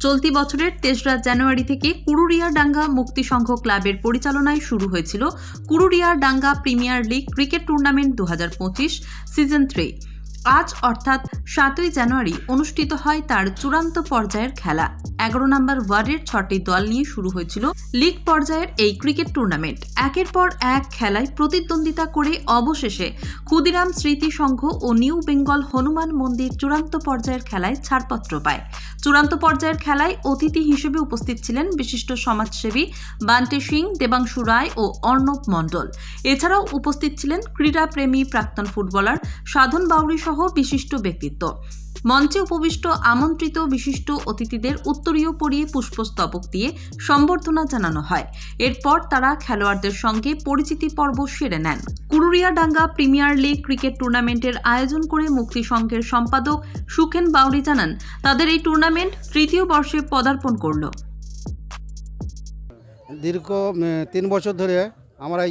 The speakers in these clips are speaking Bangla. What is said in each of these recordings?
চলতি বছরের তেসরা জানুয়ারি থেকে কুরুরিয়া ডাঙ্গা মুক্তি সংঘ ক্লাবের পরিচালনায় শুরু হয়েছিল কুরুরিয়ার Danga premier league cricket tournament দু হাজার পঁচিশ সিজন থ্রি। আজ অর্থাৎ সাতই জানুয়ারি অনুষ্ঠিত হয় তার চূড়ান্ত পর্যায়ের খেলা। এগারো নম্বর ওয়ার্ডের ছটি দল নিয়ে শুরু হয়েছিল লিগ পর্যায়ের এই ক্রিকেট টুর্নামেন্ট। একের পর এক খেলায় প্রতিদ্বন্দ্বিতা করে অবশেষে ক্ষুদিরাম স্মৃতি সংঘ ও নিউ বেঙ্গল হনুমান মন্দির চূড়ান্ত পর্যায়ের খেলায় ছাড়পত্র পায়। চূড়ান্ত পর্যায়ের খেলায় অতিথি হিসেবে উপস্থিত ছিলেন বিশিষ্ট সমাজসেবী বান্টে সিং, দেবাংশু রায় ও অর্ণব মণ্ডল। এছাড়াও উপস্থিত ছিলেন ক্রীড়াপ্রেমী প্রাক্তন ফুটবলার সাধন বাউরি সহ বিশিষ্ট ব্যক্তিত্ব। মঞ্চে উপবিষ্ট আমন্ত্রিত বিশিষ্ট অতিথিদের উত্তরীয় পরিয়ে পুষ্পস্তবক দিয়ে সম্বর্ধনা জানানো হয়। এরপর তারা খেলোয়াড়দের সঙ্গে পরিচিতি পর্ব সেরে নেন। কুরুরিয়াডাঙ্গা প্রিমিয়ার লিগ ক্রিকেট টুর্নামেন্টের আয়োজন করে মুক্তি সংঘের সম্পাদক সুখেন বাউরি জানান, তাদের এই টুর্নামেন্ট তৃতীয় বর্ষে পদার্পণ করল। দীর্ঘ তিন বছর ধরে আমরা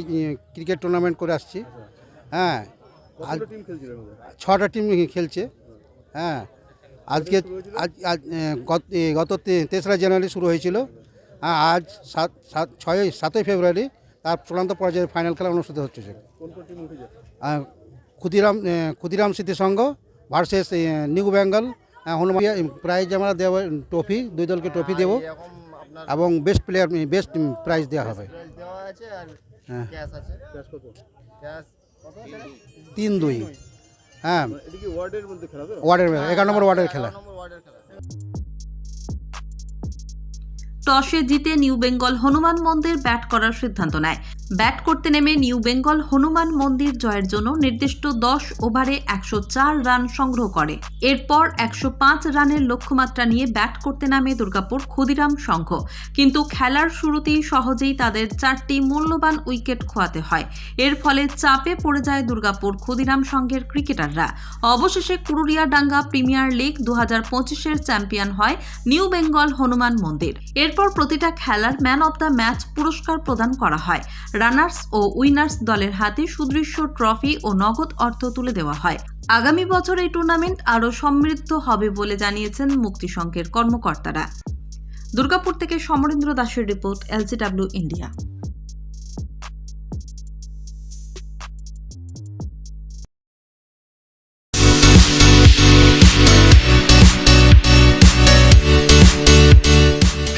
ক্রিকেট টুর্নামেন্ট করে আসছি। হ্যাঁ ছটা টিম খেলছে। হ্যাঁ। আজকে আজ গত- গত তেসরা জানুয়ারি শুরু হয়েছিল। হ্যাঁ আজ সাত সাত ছয় সাতই ফেব্রুয়ারি তার চূড়ান্ত পর্যায়ে ফাইনাল খেলা অনুষ্ঠিত হচ্ছে Khudiram Khudiram Smriti Sangha versus new Bengal Hanuman prize আমরা দেব ট্রফি দুই দলকে ট্রফি দেবো এবং বেস্ট প্লেয়ার বেস্ট প্রাইজ দেওয়া হবে হ্যাঁ। তিন দুই। হ্যাঁ। ওয়ার্ডের এগারো খেলা। নম্বর ওয়ার্ডের খেলা। টসে জিতে নিউ বেঙ্গল হনুমান মন্দির ব্যাট করার সিদ্ধান্ত নেয়। ব্যাট করতে নেমে নিউ বেঙ্গল হনুমান মন্দির জয়ের জন্য নির্দিষ্ট দশ ওভারে একশো চার রান সংগ্রহ করে। এরপর একশো পাঁচ রানের লক্ষ্যমাত্রা নিয়ে ব্যাট করতে নামে দুর্গাপুর ক্ষুদিরাম সংঘ। কিন্তু খেলার শুরুতেই সহজেই তাদের চারটি মূল্যবান উইকেট খোয়াতে হয়। এর ফলে চাপে পড়ে যায় দুর্গাপুর ক্ষুদিরাম সংঘের ক্রিকেটাররা। অবশেষে কুরুরিয়া ডাঙ্গা প্রিমিয়ার লিগ দু হাজার পঁচিশের চ্যাম্পিয়ন হয় নিউ বেঙ্গল হনুমান মন্দির। এরপর প্রতিটা খেলার ম্যান অব দ্য ম্যাচ পুরস্কার প্রদান করা হয়। রানার্স ও উইনার্স দলের হাতে সুদৃশ্য ট্রফি ও নগদ অর্থ তুলে দেওয়া হয়। আগামী বছর এই টুর্নামেন্ট আরও সমৃদ্ধ হবে বলে জানিয়েছেন মুক্তিসংঘের কর্মকর্তারা। দুর্গাপুর থেকে সমরেন্দ্র দাসের report LCW India.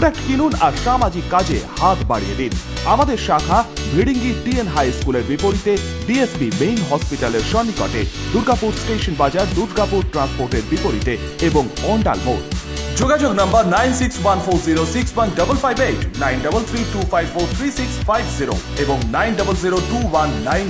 প্রোডাক্ট কিনুন আর সামাজিক কাজে হাত বাড়িয়ে দিন। আমাদের শাখা ভিড়িঙ্গি টিএন হাই স্কুলের বিপরীতে ডিএসবি মেইন হসপিটালের সন্নিকটে দুর্গাপুর স্টেশন বাজার দুর্গাপুর ট্রান্সপোর্টের বিপরীতে এবং অন্ডাল মোড়। যোগাযোগ নাম্বার নাইন এবং নাইন